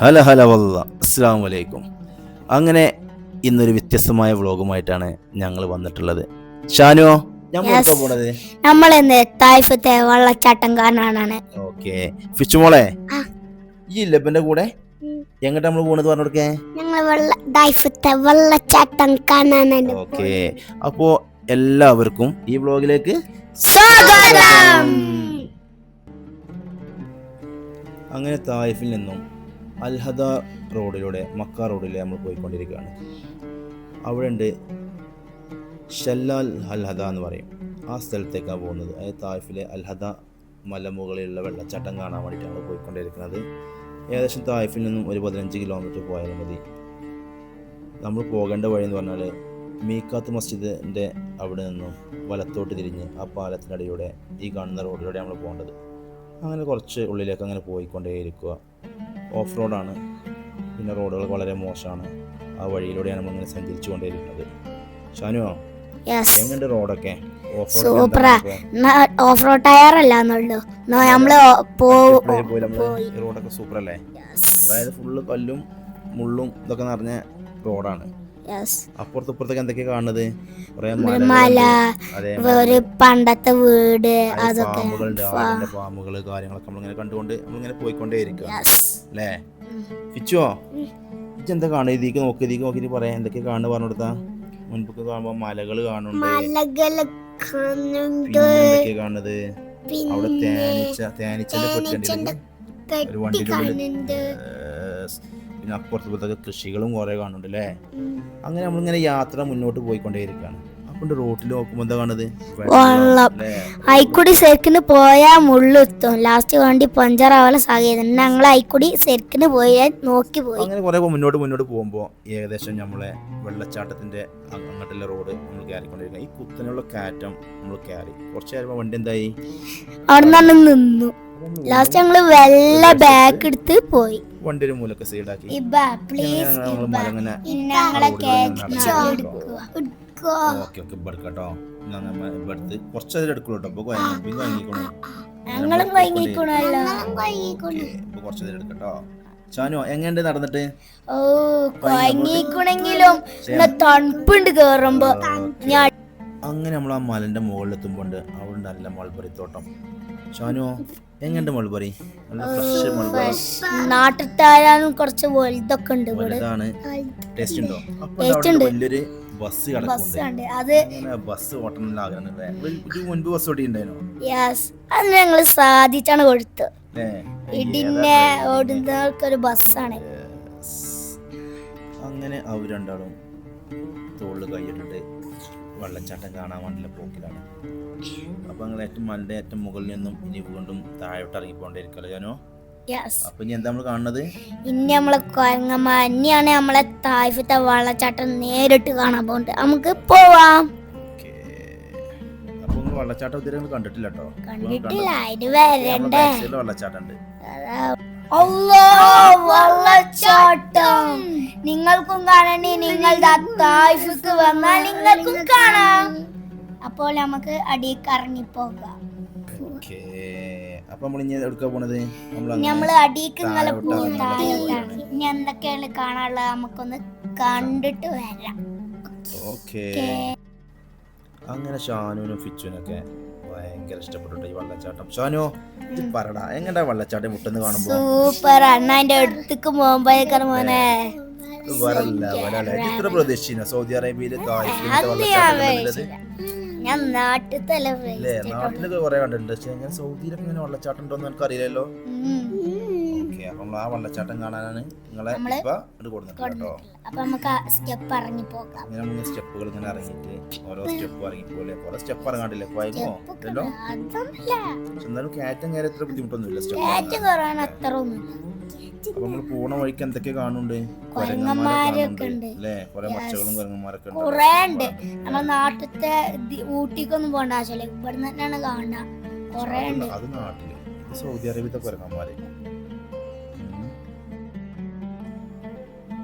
ഹല ഹല വല്ല. അസ്സാം വലൈക്കും അങ്ങനെ ഇന്നൊരു വ്യത്യസ്തമായ വ്ളോഗുമായിട്ടാണ് ഞങ്ങൾ വന്നിട്ടുള്ളത്. തായ്ഫത്തെ വെള്ളച്ചാട്ടം കാണാനാണ്. ഓക്കെ. ഫിച്ചുമോളെ ആ. ഈ ലബന്റെ കൂടെ? എങ്ങോട്ട് നമ്മൾ പോണത് പറഞ്ഞു കൊടുക്കേ? ഞങ്ങൾ വെള്ള തായ്ഫത്തെ വെള്ളച്ചാട്ടം കാണാനാണ്. ഓക്കെ. അപ്പോ എല്ലാവർക്കും ഈ വ്ളോഗിലേക്ക് സ്വാഗതം. അങ്ങനെ തായ്ഫിൽ നിന്നും അൽഹദ റോഡിലൂടെ മക്ക റോഡിലൂടെ നമ്മൾ പോയിക്കൊണ്ടിരിക്കുകയാണ്. അവിടെ ഉണ്ട് ഷല്ലാൽ അൽഹദ എന്ന് പറയും. ആ സ്ഥലത്തേക്കാണ് പോകുന്നത്. അതായത് തായ്ഫിലെ അൽഹദ മലമുകളിലുള്ള വെള്ളച്ചാട്ടം കാണാൻ വേണ്ടിയിട്ടാണ് പോയിക്കൊണ്ടിരിക്കുന്നത്. ഏകദേശം തായ്ഫിൽ നിന്നും ഒരു പതിനഞ്ച് കിലോമീറ്റർ പോയാൽ മതി. നമ്മൾ പോകേണ്ട വഴി എന്ന് പറഞ്ഞാൽ മീക്കാത്ത് മസ്ജിദിന്റെ അവിടെ നിന്നും വലത്തോട്ട് തിരിഞ്ഞ് ആ പാലത്തിനടിയിലൂടെ ഈ കാണുന്ന റോഡിലൂടെ നമ്മൾ പോകേണ്ടത്. അങ്ങനെ കുറച്ച് ഉള്ളിലേക്ക് അങ്ങനെ പോയിക്കൊണ്ടേയിരിക്കുക. ഓഫ് റോഡാണ്. പിന്നെ റോഡുകൾ വളരെ മോശമാണ്. ആ വഴിയിലൂടെയാണ് നമ്മളിങ്ങനെ സഞ്ചരിച്ചു കൊണ്ടേയിരിക്കുന്നത് ഷാനുവോ എങ്ങനെയുണ്ട് റോഡൊക്കെ? ഓഫ് സൂപ്പറാ. ഓഫ് റോഡ് ടയർ അല്ലാന്നുള്ളൂ ന്നാ നമ്മൾ നമ്മൾ റോഡൊക്കെ സൂപ്പർ അല്ലേ അതായത് ഫുള്ള് കല്ലും മുള്ളും ഇതൊക്കെ നിറഞ്ഞ റോഡാണ്. Yes. അപ്പുറത്ത് ഇപ്പുറത്തൊക്കെ എന്തൊക്കെയാ കാണുന്നത്? മല ഒരു പണ്ടത്തെ വീട് അതൊക്കെ. പാമ്പുകൾ കാര്യങ്ങളൊക്കെ നമ്മളിങ്ങനെ കണ്ടുകൊണ്ട് നമ്മളിങ്ങനെ പോയിക്കൊണ്ടേ. അല്ലേ. ഫിച്ചോ? ഉം. ഇജ്ജെന്താ കാണുക? ഇതിക്ക് നോക്കി ഇതിക്ക് നോക്കിയിട്ട് പറയാം. എന്തൊക്കെ കാണുന്നത് പറഞ്ഞു കൊടുത്താ? മുൻപൊക്കെ കാണുമ്പോ മലകൾ കാണുന്നുണ്ട്. മലകൾ കാണുന്നുണ്ട്. കാണുന്നത്? അവിടെ തേനീച്ച തേനീച്ചന്റെ പെട്ടിയുണ്ട്. ഒരു പെട്ടി വണ്ടിയുടെ ഉള്ളിൽ കാണുന്നുണ്ട്. ഏസ്, പിന്നെ അപ്പുറത്ത് ഇപ്പുറത്തൊക്കെ കൃഷികളും കുറെ കാണുന്നുണ്ട് അല്ലേ. അങ്ങനെ നമ്മളിങ്ങനെ യാത്ര മുന്നോട്ട് പോയിക്കൊണ്ടേയിരിക്കുകയാണ് അപ്പോൾ റോട്ടിൽ നോക്കുമ്പോൾ എന്താ കാണുന്നത്? വെള്ളം. അയിക്കൂടി ശരിക്കിന് പോയാ മുള്ളെത്തും ലാസ്റ്റ് വണ്ടി പഞ്ചർ ആവാൻ സാധ്യത. ഞങ്ങൾ അയിക്കൂടി സെർക്കിന് പോയാൽ നോക്കി പോയി. അങ്ങനെ കുറെ മുന്നോട്ട് മുന്നോട്ട് പോകുമ്പോൾ ഏകദേശം നമ്മളെ വെള്ളച്ചാട്ടത്തിന്റെ അങ്ങോട്ടുള്ള റോഡ് നമ്മൾ കയറിക്കൊണ്ടിരിക്കുക ഈ കുത്തനുള്ള കാറ്റം നമ്മൾ കയറി. കുറച്ച് നേരം വണ്ടി എന്തായി? അവിടെ നിന്നു. ലാസ്റ്റ് ഞങ്ങൾ വെള്ള ബാഗ് എടുത്ത് പോയി. വണ്ടി ഒരു മൂലൊക്കെ സൈഡാക്കി ഇബ പ്ലീസ് ഞങ്ങൾ മല ഇങ്ങനെ ഞങ്ങളെ റോഡിലൂടെ ഓക്കെ ഓക്കെ ഇവിടെ കേട്ടോ നമ്മൾ ഇവിടുത്ത് കുറച്ച് അതിൽ എടുക്കുള്ളൂ അപ്പൊ അതിൽ എടുക്കട്ടോ. ഷാനു എങ്ങനെയുണ്ട് നടന്നിട്ട്? ഓ കൊയങ്ങിക്കണെങ്കിലും തണുപ്പുണ്ട് കേറുമ്പോ. അങ്ങനെ നമ്മൾ ആ മലന്റെ മുകളിൽ എത്തുമ്പോണ്ട് അവിടെ നല്ല മൾബറി തോട്ടം. ഷാനു എങ്ങനെ ഫ്രഷ് മൾബറി നാട്ടിട്ടായാലും കുറച്ച് വലുതൊക്കെ ഉണ്ട് വലുതാണ്. ടേസ്റ്റ് ഉണ്ടോ. വലിയൊരു ബസ് കിടക്കുന്നുണ്ട്. ബസ് ഓട്ടണം ആഗ്രഹമുണ്ട് ഇത് മുൻപ് ബസ് ഓടിണ്ടായിരുന്നു യെസ് അത് ഞങ്ങൾ സാധിച്ചാണ് കൊടുത്തത് ഇടിനെ ഓടുന്നവർക്കൊരു ബസ്സാണ് അങ്ങനെ അവർ രണ്ടാളും തോളിൽ കൈയിട്ടിട്ട് വെള്ളച്ചാട്ടം കാണാൻ വേണ്ടിയുള്ള പോക്കിലാണ്. അപ്പൊ നിങ്ങൾ ഏറ്റവും മലയുടെ ഏറ്റവും മുകളിൽ നിന്നും ഇനി വീണ്ടും താഴോട്ട് ഇറങ്ങി പോകേണ്ടിരിക്കല്ലോ ഞാനോ അപ്പൊ ഇനി എന്താ നമ്മൾ കാണുന്നത്? ഇനി നമ്മളെ കൊയങ്ങമ്മ ഇനിയാണ് നമ്മളെ തായ്ഫത്തെ വെള്ളച്ചാട്ടം നേരിട്ട് കാണാൻ പോകുന്നത് നമുക്ക് പോവാം. വെള്ളച്ചാട്ടം ഇതുവരെ കണ്ടിട്ടില്ല കേട്ടോ? കണ്ടിട്ടില്ല അതിന് വരണ്ടേ വെള്ളച്ചാട്ടം ഉണ്ട്. വെള്ളച്ചാട്ടം. നിങ്ങൾക്കും കാണണേ. നിങ്ങൾ തായ്ഫക്ക് വന്നാൽ നിങ്ങൾക്കും കാണാം. അപ്പോൾ നമുക്ക് അടിയക്കറങ്ങി ഇറങ്ങിപ്പോകാം ഓക്കേ. അപ്പൊ നമ്മൾ ഇനി എടുക്കാൻ പോണത്? നമ്മൾ അടിയേക്ക് ഇന്നലെ പോകും ഇനി എന്തൊക്കെയാണ് കാണാനുള്ളത് നമുക്കൊന്ന് കണ്ടിട്ട് വരാം. ഓക്കേ. അങ്ങനെ ഷാനുവിനും ഫിച്ചുവിനൊക്കെ ഭയങ്കര ഇഷ്ടപ്പെട്ടു ഈ വള്ളച്ചാട്ടം. ഷാനു ഇത് പറടാ. എങ്ങനെ വെള്ളച്ചാട്ടം മുട്ടെന്ന് കാണുമ്പോ? സൂപ്പർ അണ്ണാന്റെ അടുത്തേക്ക് പോകുമ്പോഴേക്കാണ് മോനെ. വരല്ല ഇത് ഇത്ര പ്രതീക്ഷിച്ചില്ല സൗദി അറേബ്യയിൽ ഞാൻ നാട്ടിലൊക്കെ കുറെ കണ്ടിട്ടുണ്ട്. പക്ഷെ ഞാൻ സൗദിയിലൊക്കെ ഇങ്ങനെ വെള്ളച്ചാട്ടം ഉണ്ടോ എന്ന് എനിക്ക് അറിയില്ലല്ലോ ഓക്കെ അപ്പൊ നമ്മൾ ആ വെള്ളച്ചാട്ടം കാണാനാണ് നിങ്ങളെ ഇപ്പൊ ഇത് കൊടുത്തിട്ടുണ്ട് സ്റ്റെപ്പ് ഇറങ്ങി പോകാം. ഇങ്ങനെ മൂന്ന് സ്റ്റെപ്പുകൾ ഇങ്ങനെ ഇറങ്ങിയിട്ട് ഓരോ സ്റ്റെപ്പ് ഇറങ്ങിപ്പോലെ കുറെ സ്റ്റെപ്പ് ഇറങ്ങാണ്ടില്ലേ? കുഴങ്ങോ ഇല്ലല്ലോ? പക്ഷെ എന്നാലും കയറ്റം കയറി എത്ര ബുദ്ധിമുട്ടൊന്നുമില്ല സ്റ്റെപ്പ് സ്റ്റെപ്പ് കയറാൻ അത്ര ഒന്നുമില്ല. അപ്പൊ നമ്മൾ പോണ വഴിക്ക് എന്തൊക്കെ കാണുന്നുണ്ട്? കുരങ്ങന്മാരൊക്കെ ഉണ്ട്. അല്ലേ? കുറെ മച്ചകളും കുരങ്ങന്മാരൊക്കെ കൊറേ ഉണ്ട്. നമ്മുടെ നാട്ടിലത്തെ ഊട്ടിക്കൊന്നും പോണ്ട ആവശ്യമില്ല. ഇവിടെ തന്നെയാണ് കാണുക. കൊറേ ഉണ്ട്. അത് നാട്ടിൽ. ഇത് സൗദി അറേബ്യത്തെ കുരങ്ങന്മാര്.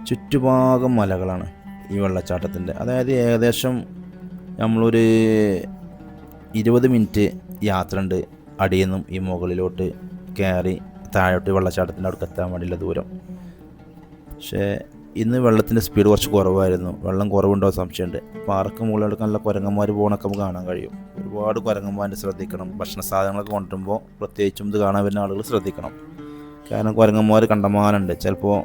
ചുറ്റുഭാഗം മലകളാണ് ഈ വെള്ളച്ചാട്ടത്തിന്റെ അതായത് ഏകദേശം നമ്മളൊരു ഇരുപത് മിനിറ്റ് യാത്ര ഉണ്ട് അടിയിൽ നിന്നും ഈ മുകളിലോട്ട് കയറി താഴോട്ട് വെള്ളച്ചാട്ടത്തിന്റെ അവിടെ എത്താൻ വേണ്ടിയുള്ള ദൂരം. പക്ഷേ ഇന്ന് വെള്ളത്തിന്റെ സ്പീഡ് കുറച്ച് കുറവായിരുന്നു. വെള്ളം കുറവുണ്ടോ സംശയമുണ്ട്. പാർക്ക് മുകളിലൊക്കെ നല്ല കുരങ്ങന്മാർ പോകണമൊക്കെ നമുക്ക് കാണാൻ കഴിയും. ഒരുപാട് കുരങ്ങന്മാരെ ശ്രദ്ധിക്കണം. ഭക്ഷണ സാധനങ്ങളൊക്കെ കൊണ്ടുവരുമ്പോൾ പ്രത്യേകിച്ചും ഇത് കാണാൻ വരുന്ന ആളുകൾ ശ്രദ്ധിക്കണം. കാരണം കുരങ്ങന്മാർ കണ്ടമാനുണ്ട് ചിലപ്പോൾ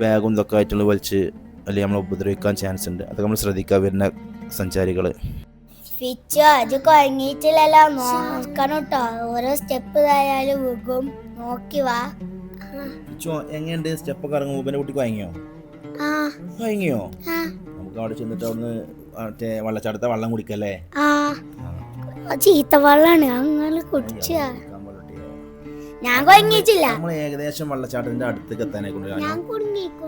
ബാഗും ഇതൊക്കെ ആയിട്ടുള്ള വലിച്ച് അല്ലെങ്കിൽ നമ്മൾ ഉപദ്രവിക്കാൻ ചാൻസ് ഉണ്ട്. അതൊക്കെ നമ്മൾ ശ്രദ്ധിക്കാൻ വരുന്ന സഞ്ചാരികൾ ഫിച്ചോ അത് കുഴങ്ങിയിട്ടില്ലല്ലോ. നോക്കണം കേട്ടോ. ഓരോ സ്റ്റെപ്പ് തായാലും നോക്കി വാ. എങ്ങനെയുണ്ട്? സ്റ്റെപ്പൊക്കെ ഇറങ്ങും പിന്നെ കുട്ടിക്ക് വാങ്ങിയോ വാങ്ങിയോ നമുക്ക് അവിടെ ചെന്നിട്ട് അവിടുന്ന് മറ്റേ വെള്ളച്ചാട്ടത്തെ വെള്ളം കുടിക്കല്ലേ? ചീത്ത വെള്ളാണ്. അങ്ങനെ കുടിച്ച ഞാൻ കുഴങ്ങിയിട്ടില്ല. നമ്മൾ ഏകദേശം വെള്ളച്ചാട്ടത്തിന്റെ അടുത്തേക്ക് എത്താനെ കൊണ്ട്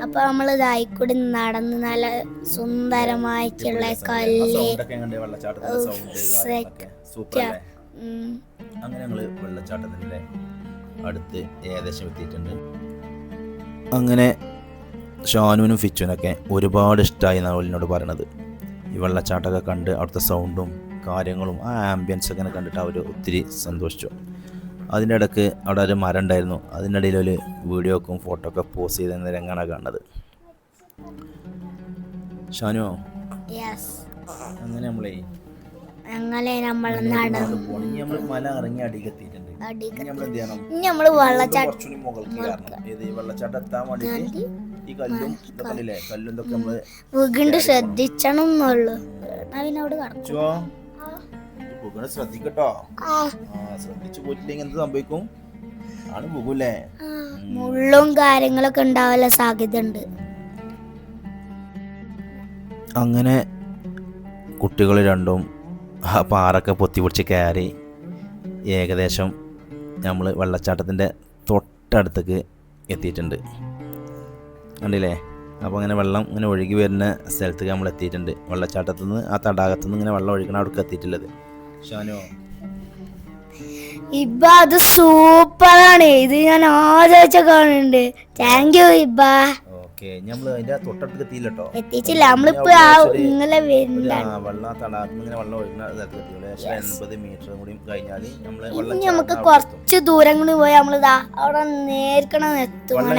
അപ്പൊ നമ്മൾ ഇതായിക്കൂടി നടന്ന് നല്ല സുന്ദരമായിട്ടുള്ള കല്ല് വെള്ളച്ചാട്ടത്തിന്റെ. അങ്ങനെ ഞങ്ങൾ വെള്ളച്ചാട്ടത്തിന്റെ അടുത്ത് ഏകദേശം എത്തിയിട്ടുണ്ട്. അങ്ങനെ ഷാനുവിനും ഫിച്ചുവിനൊക്കെ ഒരുപാട് ഇഷ്ടമായി നവലിനോട് പറയണത്. ഈ വെള്ളച്ചാട്ടമൊക്കെ കണ്ട് അവിടുത്തെ സൗണ്ടും കാര്യങ്ങളും ആ ആംബിയൻസ് ഒക്കെ കണ്ടിട്ട് അവർ ഒത്തിരി സന്തോഷിച്ചു. അതിന്റെ ഇടയ്ക്ക് അവിടെ ഒരു മരം ഉണ്ടായിരുന്നു. അതിന്റെ ഇടയിൽ ഒരു വീഡിയോക്കും ഫോട്ടോ ഒക്കെ പോസ്റ്റ് ചെയ്ത രംഗാണ് കാണുന്നത്. ഷാനു? Yes. അങ്ങനെ നമ്മളെ അങ്ങനെ നമ്മൾ നടന്ന് പോണം. നമ്മൾ മല ഇറങ്ങി അടിയിൽ നമ്മൾ വെള്ളച്ചാട്ടം വെള്ളച്ചാട്ടം എത്താൻ ഈ കല്ലും ഇതൊക്കെ നമ്മൾ വീണ്ടും ശ്രദ്ധിക്കട്ടോ. ആ. ശ്രദ്ധിച്ചു പോയിട്ടില്ലെങ്കിൽ എന്ത് സംഭവിക്കും? ആണ് പുകൂല്ലേ മുള്ളും കാര്യങ്ങളൊക്കെ ഉണ്ടാവാനുള്ള സാധ്യത ഉണ്ട് അങ്ങനെ കുട്ടികൾ രണ്ടും ആ പാറൊക്കെ പൊത്തി പിടിച്ച് കയറി ഏകദേശം നമ്മൾ വെള്ളച്ചാട്ടത്തിന്റെ തൊട്ടടുത്തേക്ക് എത്തിയിട്ടുണ്ട്. കണ്ടില്ലേ? അപ്പോൾ അങ്ങനെ വെള്ളം ഇങ്ങനെ ഒഴുകി വരുന്ന സ്ഥലത്തേക്ക് നമ്മൾ എത്തിയിട്ടുണ്ട്. വെള്ളച്ചാട്ടത്തിൽ നിന്ന് ആ തടാകത്തു നിന്ന് ഇങ്ങനെ വെള്ളം ഒഴുകണ അവിടേക്ക് എത്തിയിട്ടുള്ളത്. ഷാനോ. ഇബ അത് സൂപ്പറാണ്. ഇത് ഞാൻ ആദ്യം കാണുന്നുണ്ട്. Thank you ഇബ. ഓക്കെ നമ്മൾ എത്തിച്ചില്ല നമ്മളിപ്പോ ഇന്നലെ വെള്ളം ഇങ്ങനെ വെള്ളം ഒഴുകുന്ന സ്ഥലത്ത് എൺപത് മീറ്റർ കൂടി കഴിഞ്ഞാൽ നമുക്ക്. കുറച്ച് ദൂരം കൂടി പോയി നമ്മളിതാ അവിടെ നേർക്കണം എത്തും?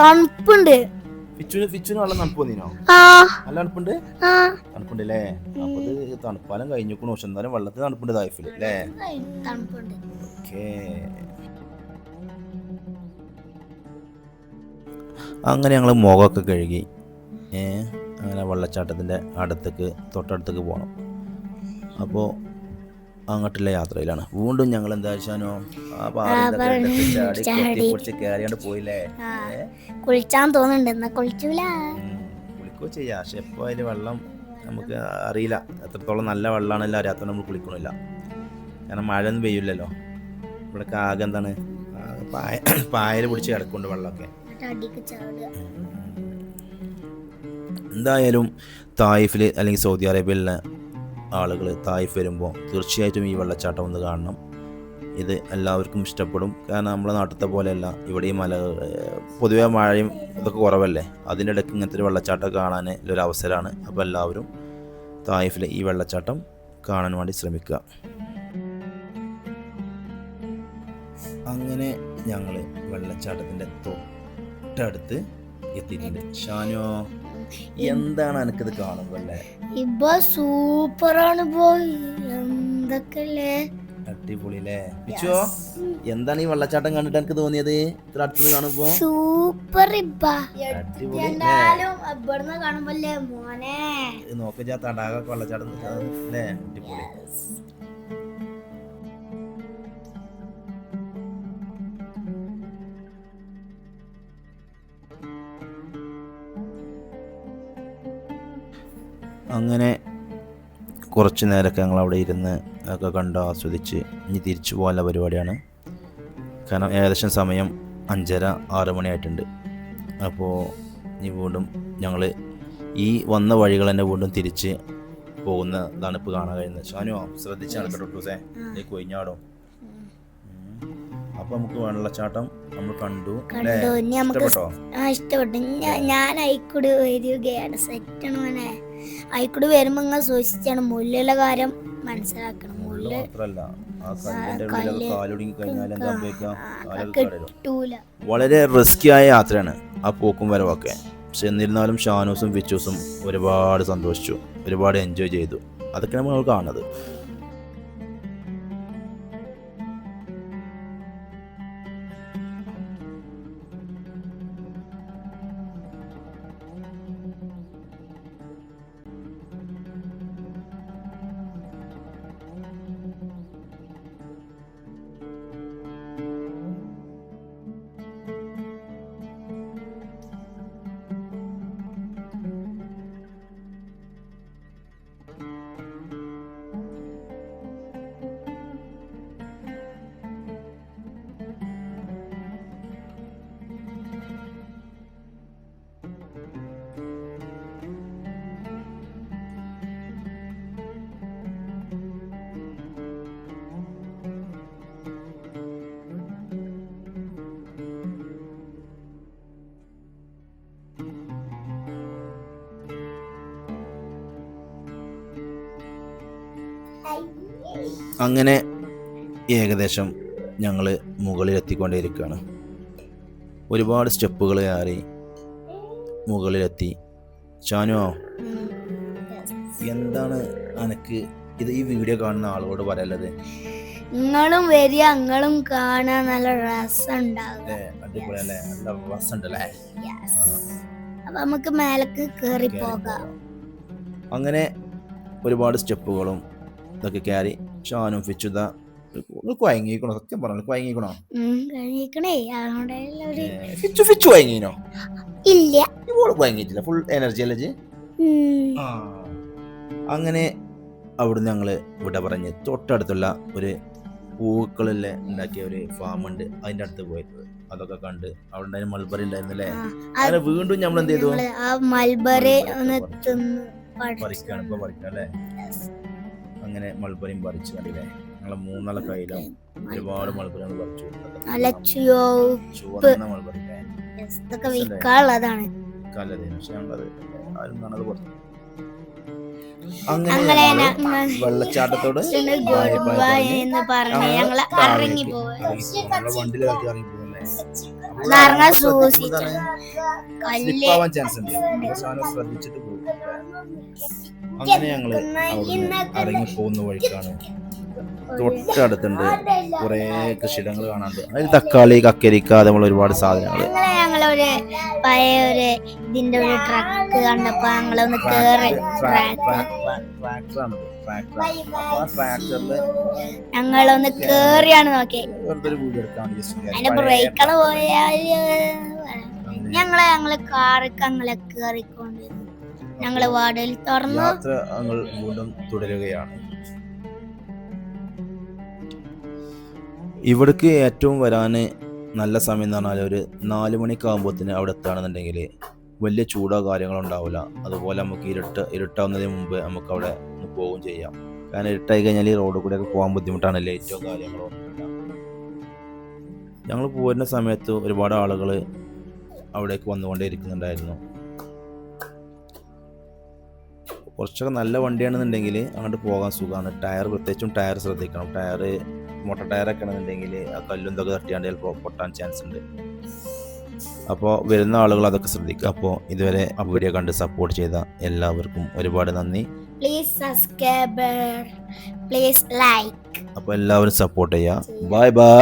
തണുപ്പുണ്ട്. ഫിച്ചുന് ഫിച്ചുന് വെള്ളം തണുപ്പ് വന്നീനോ? ആ. നല്ല തണുപ്പുണ്ട്? ആ. തണുപ്പുണ്ട് അല്ലേ അപ്പൊ ഇത് തണുപ്പാലം കഴിഞ്ഞിക്കണു പക്ഷെ എന്നാലും വെള്ളത്തിൽ തണുപ്പുണ്ട് അല്ലേ? തണുപ്പുണ്ട്. ഓക്കേ. അങ്ങനെ ഞങ്ങൾ മുഖമൊക്കെ കഴുകി അങ്ങനെ വെള്ളച്ചാട്ടത്തിന്റെ അടുത്തേക്ക് തൊട്ടടുത്തേക്ക് പോകണം അപ്പോൾ അങ്ങോട്ടുള്ള യാത്രയിലാണ്. വീണ്ടും ഞങ്ങൾ എന്താ വെച്ചാനോ കയറിയാണ്ട് പോയില്ലേ? കുളിച്ചാൻ തോന്നുന്നുണ്ട്. കുളിച്ചൂല. ഉം. കുളിക്കുകയോ പക്ഷെ എപ്പോൾ അതിൽ വെള്ളം നമുക്ക് അറിയില്ല. എത്രത്തോളം നല്ല വെള്ളമാണല്ലോ അറിയാത്തത് നമ്മൾ കുളിക്കണില്ല. കാരണം മഴ ഒന്നും പെയ്യില്ലല്ലോ. ഇവിടെയൊക്കെ ആകെ എന്താണ് പായ പായൽ പിടിച്ച് കിടക്കുന്നുണ്ട് വെള്ളമൊക്കെ. എന്തായാലും തായിഫിൽ അല്ലെങ്കിൽ സൗദി അറേബ്യയിലെ ആളുകൾ തായിഫ് വരുമ്പോൾ തീർച്ചയായിട്ടും ഈ വെള്ളച്ചാട്ടം ഒന്ന് കാണണം. ഇത് എല്ലാവർക്കും ഇഷ്ടപ്പെടും. കാരണം നമ്മുടെ നാട്ടിലത്തെ പോലെയല്ല. ഇവിടെ ഈ മല പൊതുവേ മഴയും ഇതൊക്കെ കുറവല്ലേ? അതിന്റെ ഇടയ്ക്ക് ഇങ്ങനത്തെ ഒരു വെള്ളച്ചാട്ടം കാണാൻ ഒരു അവസരമാണ്. അപ്പോൾ എല്ലാവരും തായിഫിലെ ഈ വെള്ളച്ചാട്ടം കാണാൻ വേണ്ടി ശ്രമിക്കുക. അങ്ങനെ ഞങ്ങൾ വെള്ളച്ചാട്ടത്തിന്റെ തൊട്ടടുത്ത് എത്തിയിട്ടുണ്ട്. ഷാനോ എന്താണ് എനിക്കിത് കാണുമ്പോൾ ഇപ്പൊ സൂപ്പറാണ് പോയി എന്തൊക്കെയല്ലേ അടിപൊളി അല്ലേ പിച്ചോ എന്താണ് ഈ വെള്ളച്ചാട്ടം കണ്ടിട്ട് എനിക്ക് തോന്നിയത്? ഇത്ര അടുത്ത് കാണുമ്പോ? സൂപ്പർ അടിപൊളി. എന്തായാലും ഇവിടുന്ന് കാണുമ്പല്ലേ മോനെ? നോക്കി ആ തടാകമൊക്കെ വെള്ളച്ചാട്ടം അല്ലേ? അടിപൊളി. അങ്ങനെ കുറച്ച് നേരമൊക്കെ ഞങ്ങൾ അവിടെ ഇരുന്ന് ഒക്കെ കണ്ട് ആസ്വദിച്ച് ഇനി തിരിച്ചു പോകാനുള്ള പരിപാടിയാണ്. കാരണം ഏകദേശം സമയം അഞ്ചര ആറ് മണിയായിട്ടുണ്ട്. അപ്പോൾ ഇനി വീണ്ടും ഞങ്ങൾ ഈ വന്ന വഴികൾ തന്നെ വീണ്ടും തിരിച്ച് പോകുന്നതാണ് ഇപ്പോൾ കാണാൻ കഴിയുന്നത്. ഷാനുവോ ശ്രദ്ധിച്ചാണ് കേട്ടോ ടൂസേ. ഈ കൊയിഞ്ഞാടും. അപ്പോൾ നമുക്ക് വെള്ളച്ചാട്ടം നമ്മൾ കണ്ടു ഇഷ്ടപ്പെട്ടോ? ഇഷ്ടപ്പെട്ടു. ഞാൻ അയിക്കൂടി വരികയാണ് സെറ്റാണ് മോനെ. അയിക്കൂടി വരുമ്പോ നിങ്ങൾ സൂക്ഷിച്ചാണ്. മുല്ലുള്ള കാര്യം മനസ്സിലാക്കണം. മുല്ല വളരെ റിസ്കി ആയ യാത്രയാണ് ആ പോക്കും വരവൊക്കെ. പക്ഷെ എന്നിരുന്നാലും ഷാനൂസും വിച്ചൂസും ഒരുപാട് സന്തോഷിച്ചു. ഒരുപാട് എൻജോയ് ചെയ്തു. അതൊക്കെ നമ്മൾ കാണുന്നത്. അങ്ങനെ ഏകദേശം ഞങ്ങൾ മുകളിലെത്തിക്കൊണ്ടേയിരിക്കുകയാണ്. ഒരുപാട് സ്റ്റെപ്പുകൾ കയറി മുകളിലെത്തി. ചാനോ എന്താണ് അനക്ക് ഇത് ഈ വീഡിയോ കാണുന്ന ആളോട് പറയല്ലത് നിങ്ങളും വരിക നിങ്ങളും കാണാൻ നല്ല അടിപൊളിയല്ലേ? നല്ല രസമുണ്ടല്ലേ? അപ്പൊ നമുക്ക് മേലക്ക് പോകാം. അങ്ങനെ ഒരുപാട് സ്റ്റെപ്പുകളും ഇതൊക്കെ കയറി ഷാനും ഫിച്ചുത കുഴങ്ങിക്കണോ സത്യം പറഞ്ഞു ഒരു ഫിച്ചു ഫിച്ചു കുഴങ്ങിനോ ഇല്ല. ഇപ്പോൾ കുഴങ്ങിയിട്ടില്ല ഫുൾ എനർജി അല്ലേ? അങ്ങനെ അവിടുന്ന് ഞങ്ങൾ ഇവിടെ പറഞ്ഞ് തൊട്ടടുത്തുള്ള ഒരു പൂക്കളെല്ലാം ഉണ്ടാക്കിയ ഒരു ഫാം ഉണ്ട് അതിന്റെ അടുത്ത് പോയത് അതൊക്കെ കണ്ട് അവിടെ ഉണ്ടായിരുന്ന മൾബറി ഉണ്ടായിരുന്നല്ലേ? അങ്ങനെ വീണ്ടും നമ്മൾ എന്ത് ചെയ്തു ആ മൽബറി മൾബറി പറിക്കാണ് ഇപ്പൊ പറിക്കാം അങ്ങനെ മൾബറിയും പറിച്ചു കണ്ടില്ലേ? ഞങ്ങളെ മൂന്നാളെ കയ്യിലും. ഒരുപാട് മൾബറികൾ പറിച്ചു ചുവന്ന മൾബറി ഇതൊക്കെ വിൽക്കാനുള്ളതാണ്. കല്ലതേനു പക്ഷെ ഞങ്ങളത് ആരും കാണാതെ പുറത്തു അങ്ങനെ വെള്ളച്ചാട്ടത്തോട് ശ്രദ്ധിച്ചിട്ട് പോകും അങ്ങനെ ഞങ്ങൾ അവിടുന്ന് ഇറങ്ങി പോകുന്ന വഴിക്കാണ്. തൊട്ടടുത്തുണ്ട് കുറെ കൃഷിയിടങ്ങൾ കാണാണ്ട് അതിൽ തക്കാളി കക്കരിക്ക അതേപോലെ ഒരുപാട് സാധനങ്ങൾ. ഞങ്ങളെ ഞങ്ങളൊരു പഴയ ഒരു ഇതിന്റെ ഒരു ട്രക്ക് കണ്ടപ്പോ ഞങ്ങളൊന്ന് കേറി. ഞങ്ങളൊന്ന് കേറിയാണ് നോക്കി വെറുതെ ഒരു വീഡിയോ എടുക്കാൻ വേണ്ടി just അതിന്റെ പഴയ ബ്രേക്കുകൾ പോയാൽ അങ്ങനെ. ഞങ്ങളെ ഞങ്ങൾ കാറിക്ക് ഞങ്ങളെ കേറിക്കൊണ്ടിരുന്നു. ഞങ്ങൾ വാടയിൽ തുറന്നു. യാത്ര ഞങ്ങൾ വീണ്ടും തുടരുകയാണ്. ഇവിടേക്ക് ഏറ്റവും വരാൻ നല്ല സമയം എന്ന് പറഞ്ഞാൽ ഒരു നാല് മണിക്കാകുമ്പോഴത്തേന് അവിടെ എത്തുകയാണെന്നുണ്ടെങ്കിൽ വലിയ ചൂടോ കാര്യങ്ങളോ ഉണ്ടാവില്ല. അതുപോലെ നമുക്ക് ഇരുട്ട് ഇരുട്ടാവുന്നതിന് മുമ്പ് നമുക്ക് അവിടെ ഒന്ന് പോവുകയും ചെയ്യാം. കാരണം ഇരുട്ടായി കഴിഞ്ഞാൽ ഈ റോഡ് കൂടെയൊക്കെ പോകാൻ ബുദ്ധിമുട്ടാണ് ലൈറ്റോ കാര്യങ്ങളോ ഞങ്ങൾ പോരുന്ന സമയത്ത് ഒരുപാട് ആളുകൾ അവിടേക്ക് വന്നുകൊണ്ടേ ഇരിക്കുന്നുണ്ടായിരുന്നു കുറച്ചൊക്കെ നല്ല വണ്ടിയാണെന്നുണ്ടെങ്കിൽ അങ്ങോട്ട് പോകാൻ സുഖമാണ് ടയർ പ്രത്യേകിച്ചും ടയർ ശ്രദ്ധിക്കണം. ടയർ മൊട്ട ടയറൊക്കെ ആണെന്നുണ്ടെങ്കിൽ ആ കല്ലും ഇതൊക്കെ തട്ടിയാണ്ട് ചിലപ്പോൾ പൊട്ടാൻ ചാൻസ് ഉണ്ട്. അപ്പോൾ വരുന്ന ആളുകൾ അതൊക്കെ ശ്രദ്ധിക്കുക. അപ്പോൾ ഇതുവരെ ആ വീഡിയോ കണ്ട് സപ്പോർട്ട് ചെയ്ത എല്ലാവർക്കും ഒരുപാട് നന്ദി. പ്ലീസ് പ്ലീസ് ലൈക്ക് അപ്പോൾ എല്ലാവരും സപ്പോർട്ട് ചെയ്യുക. Bye bye